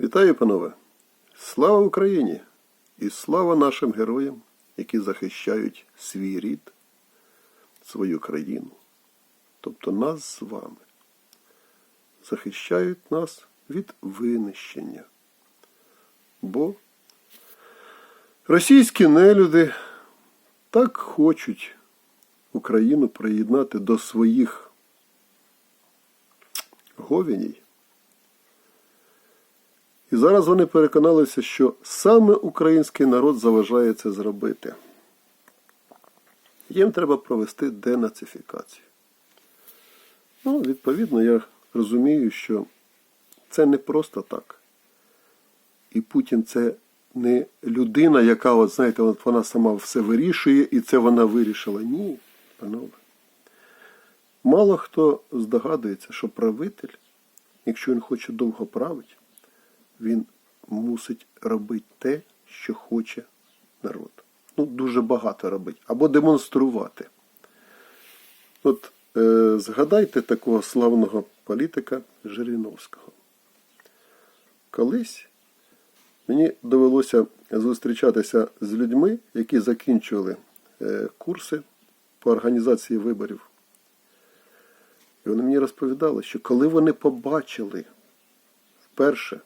Вітаю, панове! Слава Україні! І слава нашим героям, які захищають свій рід, свою країну, тобто нас з вами. Захищають нас від винищення. Бо російські нелюди так хочуть Україну приєднати до своїх говіній. І зараз вони переконалися, що саме український народ заважає це зробити. Їм треба провести денацифікацію. Ну, відповідно, я розумію, що це не просто так. І Путін це не людина, яка, от, знаєте, от вона сама все вирішує, і це вона вирішила. Ні, панове. Мало хто здогадується, що правитель, якщо він хоче довго правити, він мусить робити те, що хоче народ. Ну, дуже багато робити. Або демонструвати. От е, згадайте такого славного політика Жириновського. Колись мені довелося зустрічатися з людьми, які закінчували е, курси по організації виборів. І вони мені розповідали, що коли вони побачили вперше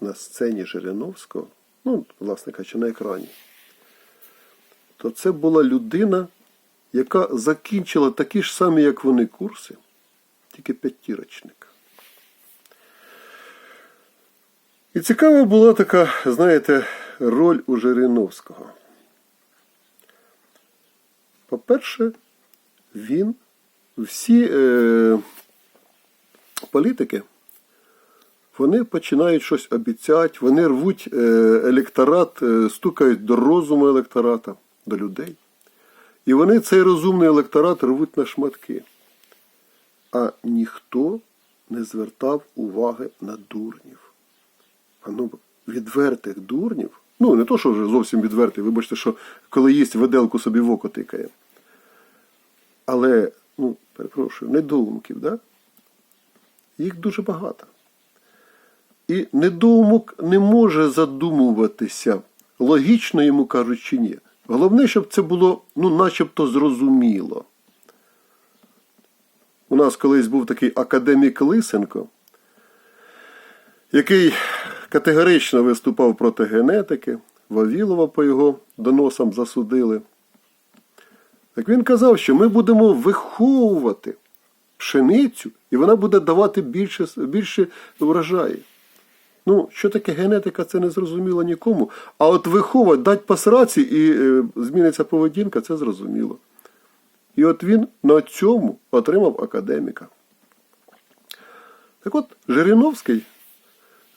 на сцені Жириновського, ну, власне кажучи, на екрані, то це була людина, яка закінчила такі ж самі, як вони, курси, тільки п'ятірочник. І цікава була така, знаєте, роль у Жириновського. По-перше, він всі е, політики, вони починають щось обіцяти, вони рвуть е, електорат, е, стукають до розуму електората, до людей. І вони цей розумний електорат рвуть на шматки. А ніхто не звертав уваги на дурнів. А ну, відвертих дурнів. Ну, не то, що вже зовсім відвертий, вибачте, що коли їсть виделку собі в око тикає. Але, ну, перепрошую, недоумків, да? їх дуже багато. І недоумок не може задумуватися, логічно йому кажуть чи ні. Головне, щоб це було ну, начебто зрозуміло. У нас колись був такий академік Лисенко, який категорично виступав проти генетики, Вавілова по його доносам засудили. Так він казав, що ми будемо виховувати пшеницю, і вона буде давати більше, більше врожаї. Ну, що таке генетика, це не зрозуміло нікому. А от виховувати, дати пасраці і е, зміниться поведінка, це зрозуміло. І от він на цьому отримав академіка. Так от, Жириновський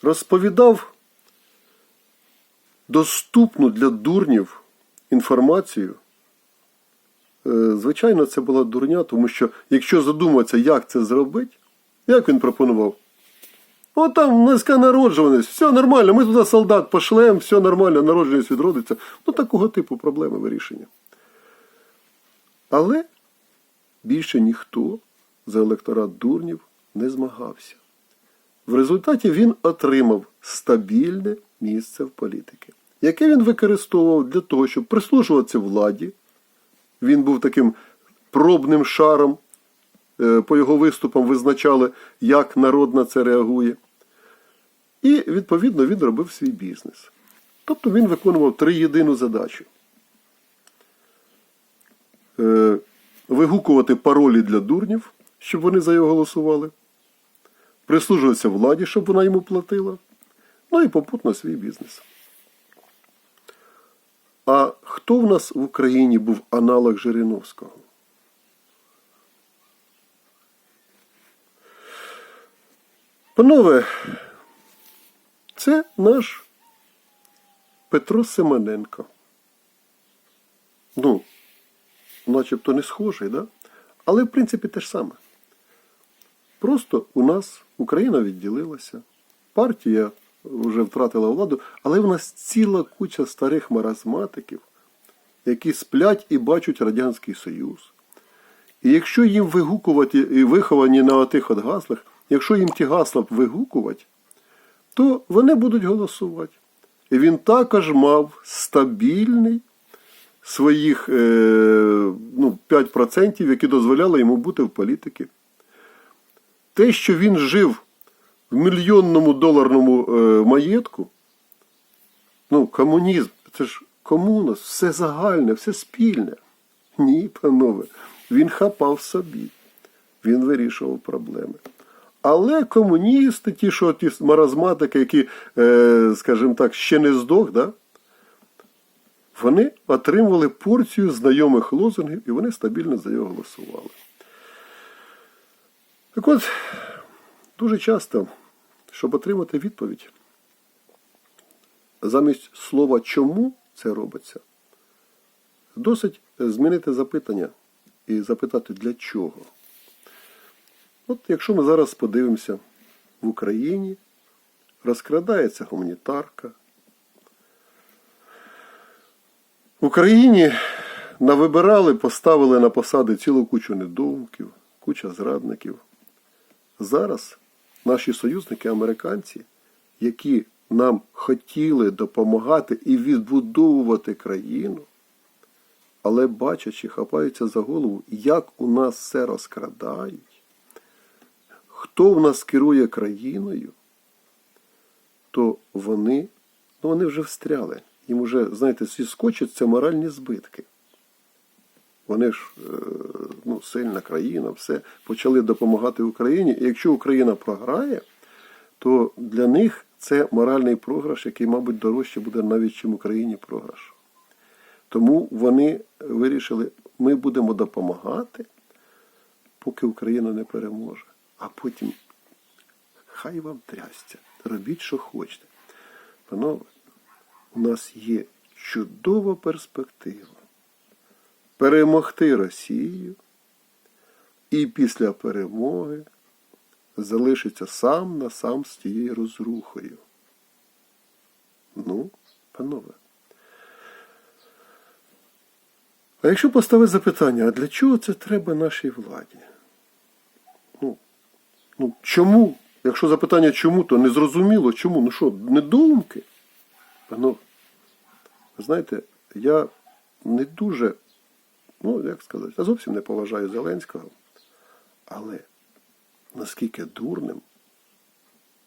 розповідав доступну для дурнів інформацію. Е, Звичайно, це була дурня, тому що якщо задуматися, як це зробити, як він пропонував? От там низька народжуваність, все нормально, ми туди солдат пошлем, все нормально, народжуваність відродиться. Ну, такого типу проблеми вирішення. Але більше ніхто за електорат дурнів не змагався. В результаті він отримав стабільне місце в політики, яке він використовував для того, щоб прислужуватися владі. Він був таким пробним шаром. Е, По його виступам визначали, як народ на це реагує. І, відповідно, він робив свій бізнес. Тобто він виконував три єдину задачу. Е, Вигукувати паролі для дурнів, щоб вони за його голосували. Прислужуватися владі, щоб вона йому платила. Ну і попутно свій бізнес. А хто в нас в Україні був аналог Жириновського? Панове, це наш Петро Семененко. Ну, начебто не схожий, да? але в принципі те ж саме. Просто у нас Україна відділилася, партія вже втратила владу, але в нас ціла куча старих маразматиків, які сплять і бачать Радянський Союз. І якщо їм вигукувати і виховані на отих от гаслах, якщо їм ті гасла вигукувати, то вони будуть голосувати. І він також мав стабільний своїх е, ну, 5%, які дозволяли йому бути в політиці. Те, що він жив в мільйонному доларному е, маєтку, ну, комунізм, це ж комуна, все загальне, все спільне. Ні, панове, він хапав собі, він вирішував проблеми. Але комуністи, ті, що ті маразматики, які, е, скажімо так, ще не здох, да? вони отримували порцію знайомих лозунгів і вони стабільно за його голосували. Так от, дуже часто, щоб отримати відповідь, замість слова чому це робиться, досить змінити запитання і запитати для чого. От якщо ми зараз подивимося в Україні, розкрадається гуманітарка. В Україні навибирали, поставили на посади цілу кучу недоумків, куча зрадників. Зараз наші союзники, американці, які нам хотіли допомагати і відбудовувати країну, але бачачи, хапаються за голову, як у нас все розкрадають, хто в нас керує країною, то вони, ну вони вже встряли. Їм вже, знаєте, зіскочаться моральні збитки. Вони ж е, ну, сильна країна, все почали допомагати Україні. І якщо Україна програє, то для них це моральний програш, який, мабуть, дорожче буде навіть, чим Україні програш. Тому вони вирішили, ми будемо допомагати, поки Україна не переможе. А потім хай вам трясця, робіть, що хочете. Панове, у нас є чудова перспектива перемогти Росію і після перемоги залишиться сам на сам з тією розрухою. Ну, панове. А якщо поставити запитання, а для чого це треба нашій владі? Ну, ну чому? Якщо запитання чому, то не зрозуміло чому. Ну що, недоумки? Ви знаєте, я не дуже, ну, як сказати, я зовсім не поважаю Зеленського, але наскільки дурним,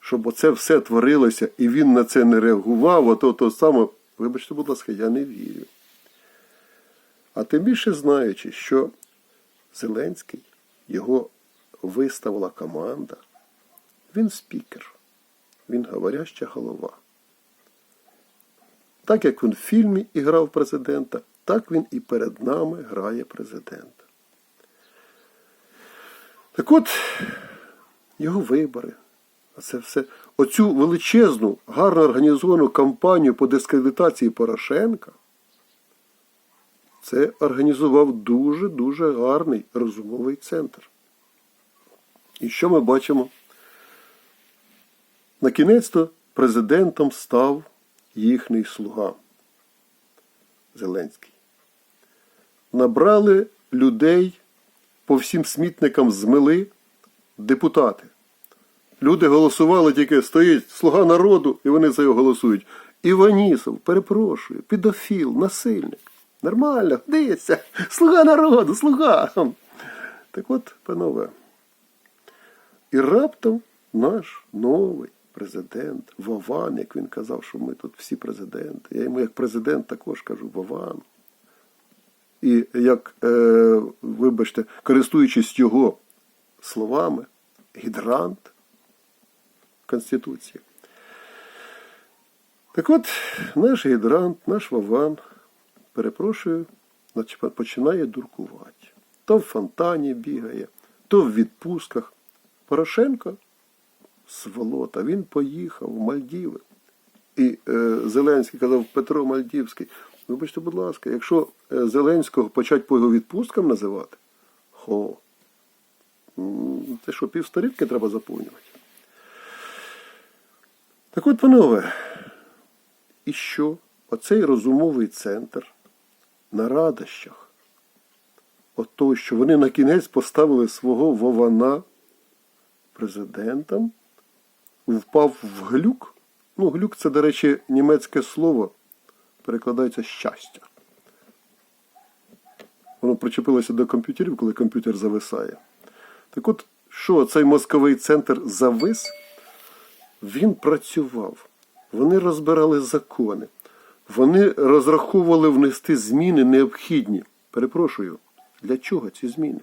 щоб оце все творилося і він на це не реагував, ото то саме, вибачте, будь ласка, я не вірю. А тим більше знаючи, що Зеленський, його виставила команда, він спікер, він говоряща голова. Так як він в фільмі іграв президента, так він і перед нами грає президента. Так от, його вибори. Це все. Оцю величезну, гарно організовану кампанію по дискредитації Порошенка. Це організував дуже-дуже гарний розумовий центр. І що ми бачимо? На кінець-то президентом став їхній слуга Зеленський. Набрали людей по всім смітникам змили депутати. Люди голосували тільки стоїть слуга народу, і вони за його голосують. Іванісов, перепрошую, підофіл, насильник. Нормально, дивіться, слуга народу, слуга. Так от, панове. І раптом наш новий президент Вован, як він казав, що ми тут всі президенти. Я йому як президент також кажу Вован. І як, е, вибачте, користуючись його словами, гідрант Конституції. Так от, наш гідрант, наш Вован, перепрошую, починає дуркувати. То в фонтані бігає, то в відпустках. Порошенко сволота, він поїхав в Мальдіви. І е, Зеленський казав Петро Мальдівський. Вибачте, будь ласка, якщо е, Зеленського почать по його відпусткам називати, хо, це що, півсторінки треба заповнювати. Так от, панове, і що? Оцей розумовий центр на радощах, от того, що вони на кінець поставили свого Вована президентом, впав в глюк Ну, глюк це, до речі, німецьке слово, перекладається щастя. Воно причепилося до комп'ютерів, коли комп'ютер зависає. Так от, що цей мозковий центр завис, він працював. Вони розбирали закони. Вони розраховували внести зміни необхідні. Перепрошую, для чого ці зміни?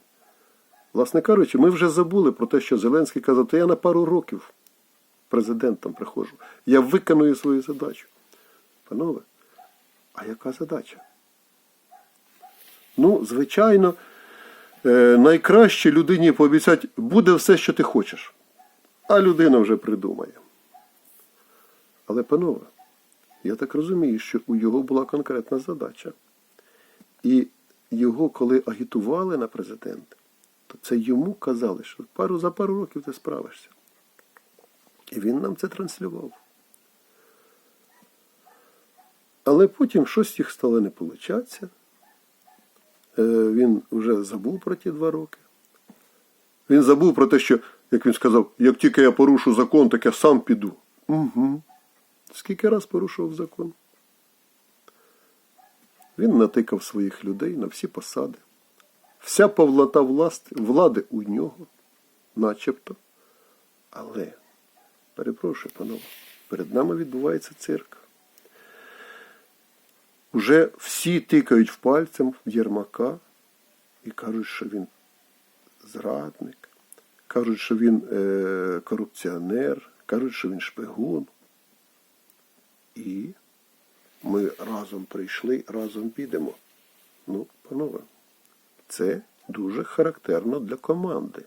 Власне кажучи, ми вже забули про те, що Зеленський казав, то я на пару років президентом приходжу. Я виконую свою задачу. Панове, а яка задача? Ну, звичайно, е, найкраще людині пообіцяти, буде все, що ти хочеш. А людина вже придумає. Але, панове, я так розумію, що у його була конкретна задача. І його, коли агітували на президента, то це йому казали, що пару, за пару років ти справишся. І він нам це транслював. Але потім щось їх стало не получатися. Е, Він вже забув про ті два роки. Він забув про те, що, як він сказав, як тільки я порушу закон, так я сам піду. Угу. Скільки раз порушував закон? Він натикав своїх людей на всі посади. Вся власт, влади у нього, начебто. Але, перепрошую, панове, перед нами відбувається цирк. Уже всі тикають в пальцем в Єрмака і кажуть, що він зрадник, кажуть, що він е, корупціонер, кажуть, що він шпигун. І ми разом прийшли, разом підемо. Ну, панове, це дуже характерно для команди.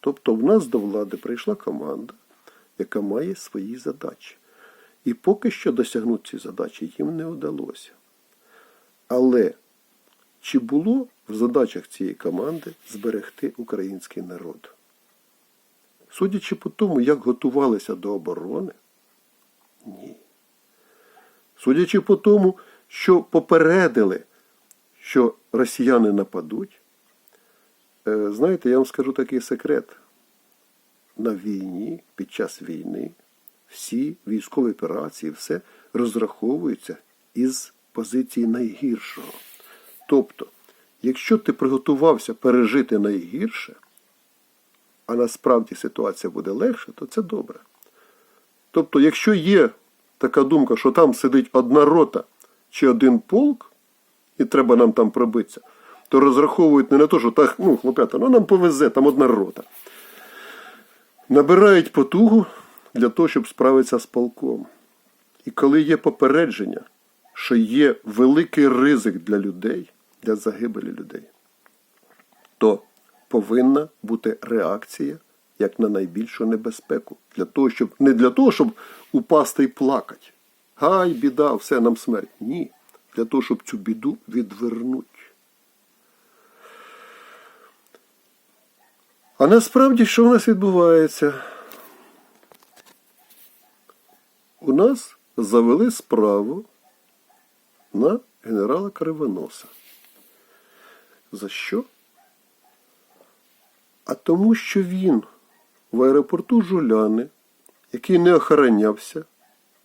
Тобто в нас до влади прийшла команда, яка має свої задачі. І поки що досягнути ці задачі їм не вдалося. Але чи було в задачах цієї команди зберегти український народ? Судячи по тому, як готувалися до оборони, ні. Судячи по тому, що попередили, що росіяни нападуть, е, знаєте, я вам скажу такий секрет. На війні, під час війни, всі військові операції, все розраховується із позиції найгіршого. Тобто, якщо ти приготувався пережити найгірше, а насправді ситуація буде легша, то це добре. Тобто, якщо є така думка, що там сидить одна рота чи один полк, і треба нам там пробитися, то розраховують не на те, що так, ну, хлопята, ну нам повезе, там одна рота. Набирають потугу для того, щоб справитися з полком. І коли є попередження, що є великий ризик для людей, для загибелі людей, то повинна бути реакція як на найбільшу небезпеку. Для того, щоб, не для того, щоб упасти і плакати. Гай, біда, все нам смерть. Ні. Для того, щоб цю біду відвернуть. А насправді, що в нас відбувається? У нас завели справу на генерала Кривоноса. За що? А тому, що він в аеропорту Жуляни, який не охоронявся,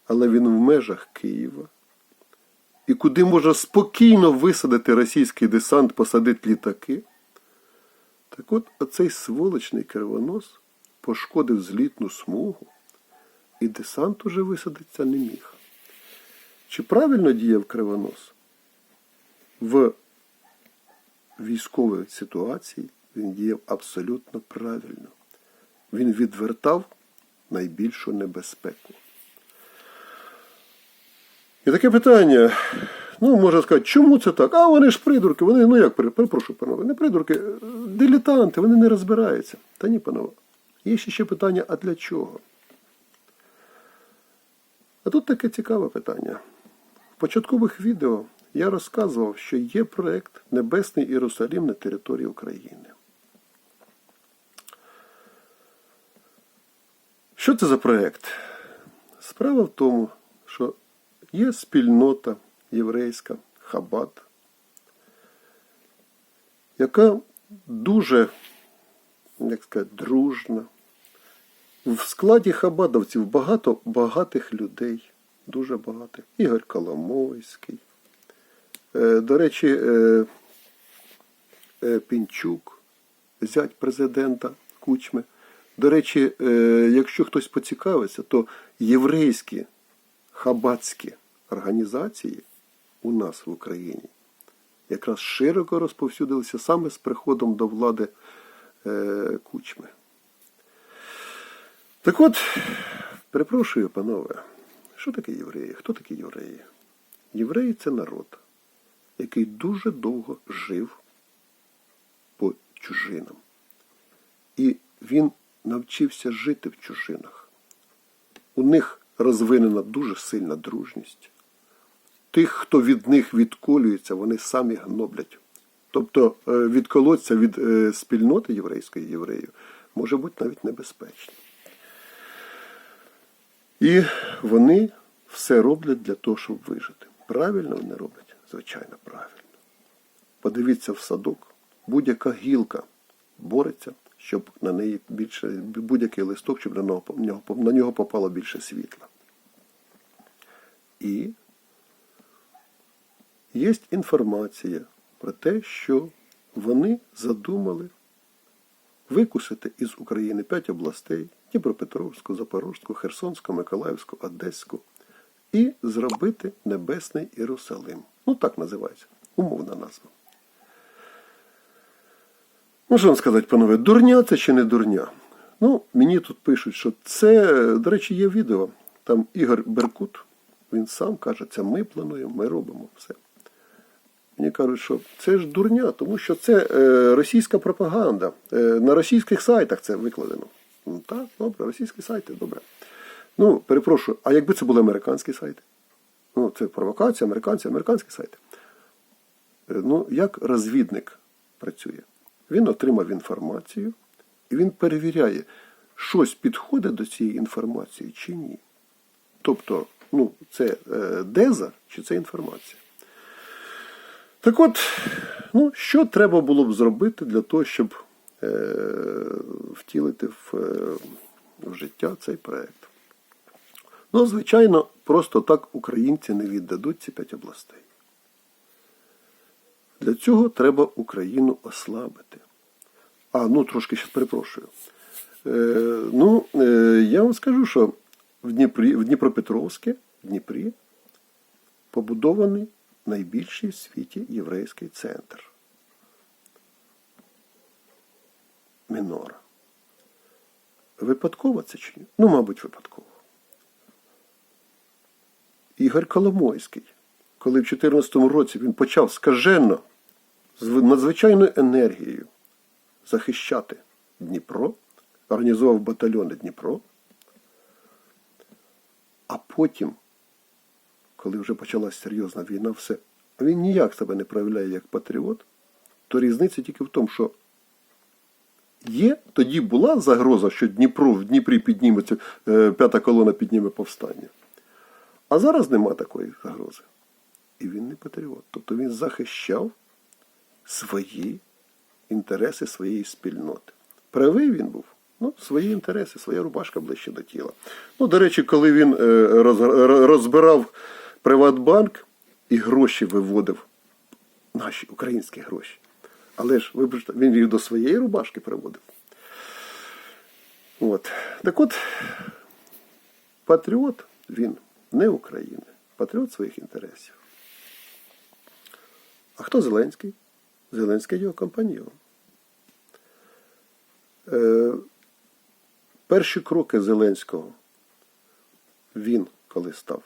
але він в межах Києва, і куди можна спокійно висадити російський десант, посадити літаки. Так от оцей сволочний кривонос пошкодив злітну смугу, і десант уже висадитися не міг. Чи правильно діяв кривонос? В військовій ситуації він діяв абсолютно правильно. Він відвертав найбільшу небезпеку. І таке питання. Ну, можна сказати, чому це так? А вони ж придурки, вони, ну як, перепрошую, панове, не придурки, е, дилетанти, вони не розбираються. Та ні, панове. Є ще ще питання, а для чого? А тут таке цікаве питання. В початкових відео я розказував, що є проєкт Небесний Єрусалім на території України. Що це за проєкт? Справа в тому, що є спільнота єврейська Хабат, яка дуже, як сказати, дружна, в складі хабадовців багато багатих людей, дуже багатих. Ігор Коломойський. Е, До речі, е, е, Пінчук, зять президента Кучми. До речі, якщо хтось поцікавиться, то єврейські хабатські організації у нас в Україні якраз широко розповсюдилися саме з приходом до влади е, Кучми. Так от, перепрошую, панове, що таке євреї? Хто такі євреї? Євреї це народ, який дуже довго жив по чужинам. І він навчився жити в чужинах. У них розвинена дуже сильна дружність. Тих, хто від них відколюється, вони самі гноблять. Тобто е, відколоться від е, спільноти єврейської євреїв може бути навіть небезпечно. І вони все роблять для того, щоб вижити. Правильно вони роблять? Звичайно, правильно. Подивіться в садок. Будь-яка гілка бореться, щоб на неї більше, будь-який листок, щоб на нього, на нього попало більше світла. І є інформація про те, що вони задумали викусити із України п'ять областей Дніпропетровську, Запорозьку, Херсонську, Миколаївську, Одеську і зробити Небесний Єрусалим. Ну так називається. Умовна назва. Ну, вам сказати, панове, дурня це чи не дурня? Ну, мені тут пишуть, що це, до речі, є відео. Там Ігор Беркут, він сам каже, це ми плануємо, ми робимо все. Мені кажуть, що це ж дурня, тому що це е, російська пропаганда. Е, на російських сайтах це викладено. Ну так, добре, російські сайти, добре. Ну, перепрошую, а якби це були американські сайти? Ну, це провокація, американці, американські сайти. Е, Ну, як розвідник працює? Він отримав інформацію і він перевіряє, щось підходить до цієї інформації чи ні. Тобто, ну, це деза чи це інформація. Так от, ну, що треба було б зробити для того, щоб е, втілити в, е, в життя цей проєкт? Ну, звичайно, просто так українці не віддадуть ці п'ять областей. Для цього треба Україну ослабити. А, ну трошки ще перепрошую. Е, ну, е, я вам скажу, що в Дніпрі, в Дніпропетровське, в Дніпрі побудований найбільший в світі єврейський центр. Мінора. Випадково це чи ні? Ну, мабуть, випадково. Ігор Коломойський, коли в 2014 році він почав скажено з надзвичайною енергією захищати Дніпро, організував батальйони Дніпро, а потім, коли вже почалася серйозна війна, все, він ніяк себе не проявляє як патріот, то різниця тільки в тому, що є, тоді була загроза, що Дніпро в Дніпрі підніметься, е, п'ята колона підніме повстання. А зараз нема такої загрози. І він не патріот. Тобто він захищав свої інтереси своєї спільноти. Правий він був. Ну, свої інтереси, своя рубашка ближче до тіла. Ну, до речі, коли він е, роз- розбирав Приватбанк і гроші виводив, наші українські гроші. Але ж, вибачте, він їх до своєї рубашки приводив. От. Так от, патріот він не України, патріот своїх інтересів. А хто Зеленський? Зеленський його компаньйон. Е, перші кроки Зеленського він, коли став,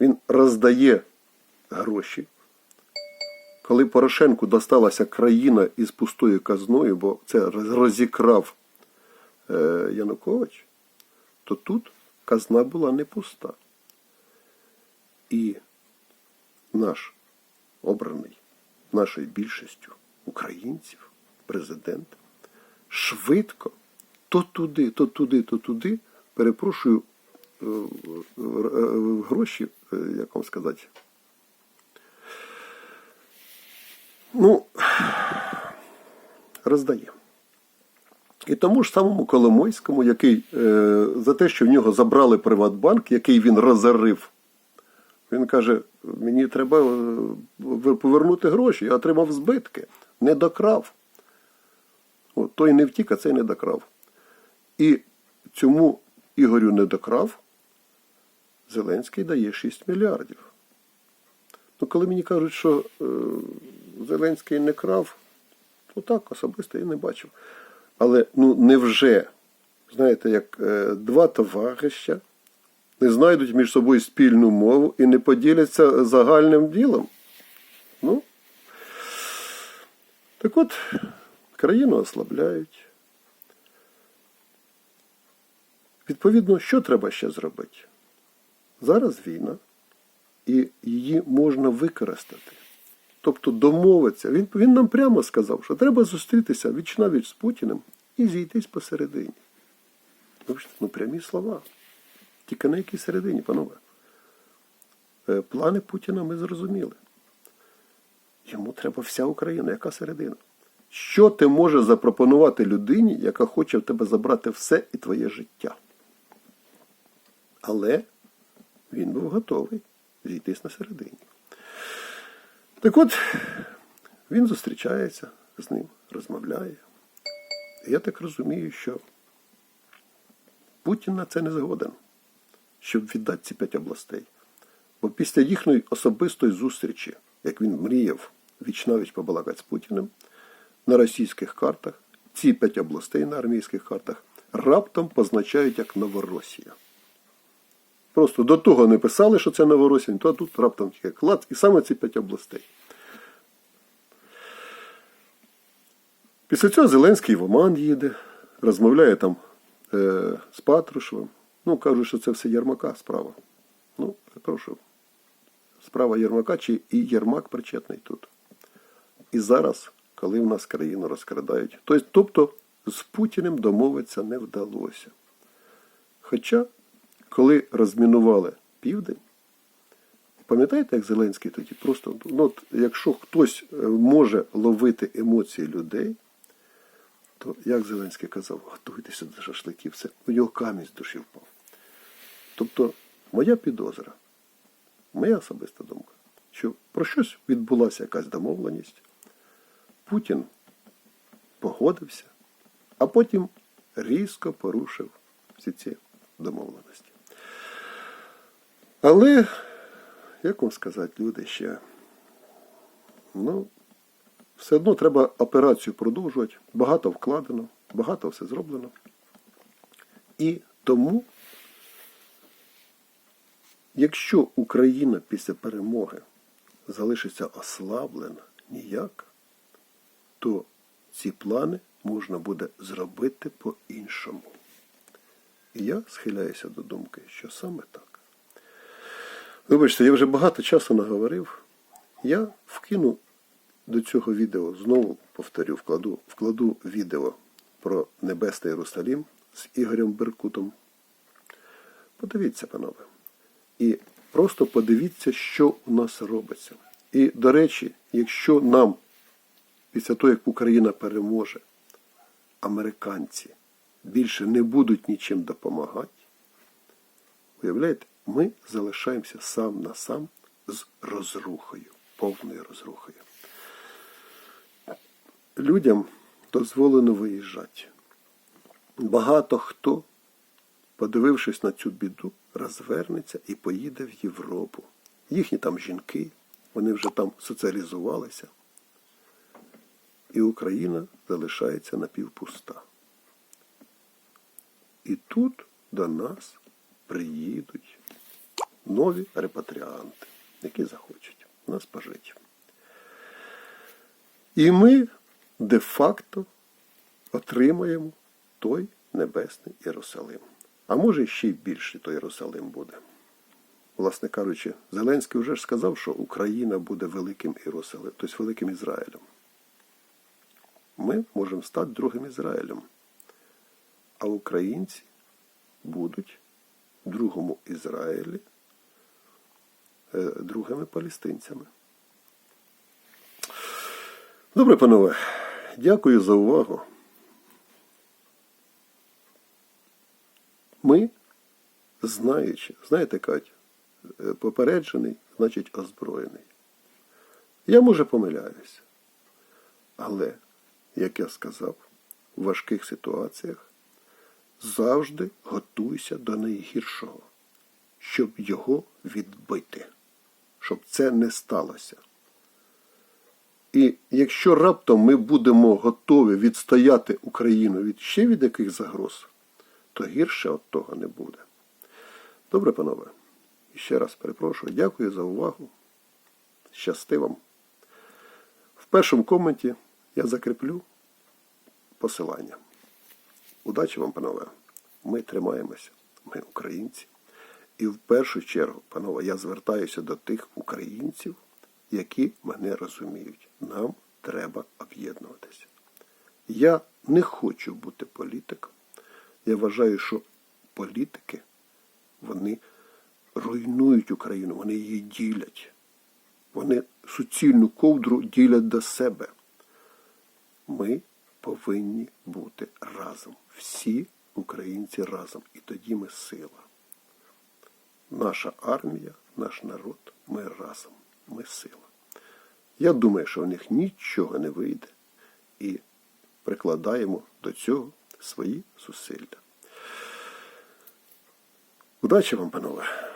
він роздає гроші. Коли Порошенку досталася країна із пустою казною, бо це розікрав е, Янукович, то тут казна була не пуста. І наш обраний нашою більшістю українців, президент, швидко то туди, то туди, то туди, перепрошую, гроші, е, як вам сказати. Ну, роздає. І тому ж самому Коломойському, який е, за те, що в нього забрали Приватбанк, який він розорив, він каже: мені треба е, повернути гроші, я отримав збитки, не докрав. От, той не втік, а цей не докрав. І цьому Ігорю не докрав, Зеленський дає 6 мільярдів. Ну, коли мені кажуть, що е, Зеленський не крав, то так, особисто я не бачив. Але ну невже, знаєте, як е, два товарища не знайдуть між собою спільну мову і не поділяться загальним ділом? Ну, так от, країну ослабляють. Відповідно, що треба ще зробити? Зараз війна, і її можна використати. Тобто домовитися. Він, він нам прямо сказав, що треба зустрітися віч навіч з Путіним і зійтись посередині. Ну прямі слова. Тільки на якій середині, панове. Е, Плани Путіна ми зрозуміли. Йому треба вся Україна, яка середина. Що ти можеш запропонувати людині, яка хоче в тебе забрати все і твоє життя? Але він був готовий зійтись на середині. Так от, він зустрічається з ним, розмовляє. Я так розумію, що Путін на це не згоден, щоб віддати ці п'ять областей. Бо після їхньої особистої зустрічі, як він мріяв вічнавіч побалакати з Путіним, на російських картах ці п'ять областей на армійських картах раптом позначають як Новоросія. Просто до того не писали, що це Новоросія, то тут раптом тільки клад, і саме ці п'ять областей. Після цього Зеленський в Оман їде, розмовляє там е, з Патрушевим. Ну, кажуть, що це все Єрмака справа. Ну, перепрошую. Справа Єрмака чи і Єрмак причетний тут. І зараз, коли в нас країну розкрадають, тобто з Путіним домовитися не вдалося. Хоча, коли розмінували південь, пам'ятаєте, як Зеленський тоді просто, ну, от, якщо хтось е, може ловити емоції людей, то як Зеленський казав, готуйтеся до шашликів, це у нього камінь з душі впав. Тобто, моя підозра, моя особиста думка, що про щось відбулася якась домовленість, Путін погодився, а потім різко порушив всі ці домовленості. Але, як вам сказати, люди ще, ну, все одно треба операцію продовжувати. Багато вкладено, багато все зроблено. І тому, якщо Україна після перемоги залишиться ослаблена ніяк, то ці плани можна буде зробити по-іншому. І я схиляюся до думки, що саме так. Вибачте, я вже багато часу наговорив. Я вкину до цього відео знову повторю, вкладу, вкладу відео про Небесний Єрусалім з Ігорем Беркутом. Подивіться, панове. І просто подивіться, що у нас робиться. І, до речі, якщо нам, після того, як Україна переможе, американці більше не будуть нічим допомагати, уявляєте, ми залишаємося сам на сам з розрухою, повною розрухою людям дозволено виїжджати. Багато хто, подивившись на цю біду, розвернеться і поїде в Європу. Їхні там жінки, вони вже там соціалізувалися. І Україна залишається напівпуста. І тут до нас приїдуть нові репатріанти, які захочуть нас пожити. І ми де-факто отримаємо той Небесний Єрусалим. А може ще й більше той Єрусалим буде. Власне кажучи, Зеленський вже ж сказав, що Україна буде великим Єрусалим, тобто великим Ізраїлем. Ми можемо стати другим Ізраїлем. А українці будуть другому Ізраїлі другими палестинцями. Добре, панове. Дякую за увагу. Ми, знаючи, знаєте, Кать, е, попереджений, значить озброєний. Я, може, помиляюся. Але, як я сказав, у важких ситуаціях завжди готуйся до найгіршого, щоб його відбити, щоб це не сталося. І якщо раптом ми будемо готові відстояти Україну від ще від яких загроз, то гірше від того не буде. Добре, панове. Ще раз перепрошую, дякую за увагу. Щасти вам. В першому коменті я закріплю посилання. Удачі вам, панове. Ми тримаємося. Ми українці. І в першу чергу, панове, я звертаюся до тих українців, які мене розуміють. Нам треба об'єднуватися. Я не хочу бути політиком. Я вважаю, що політики вони руйнують Україну, вони її ділять. Вони суцільну ковдру ділять до себе. Ми повинні бути разом. Всі українці разом. І тоді ми сила. Наша армія, наш народ, ми разом. Ми сила. Я думаю, що в них нічого не вийде. І прикладаємо до цього свої зусилля. Удачі вам, панове!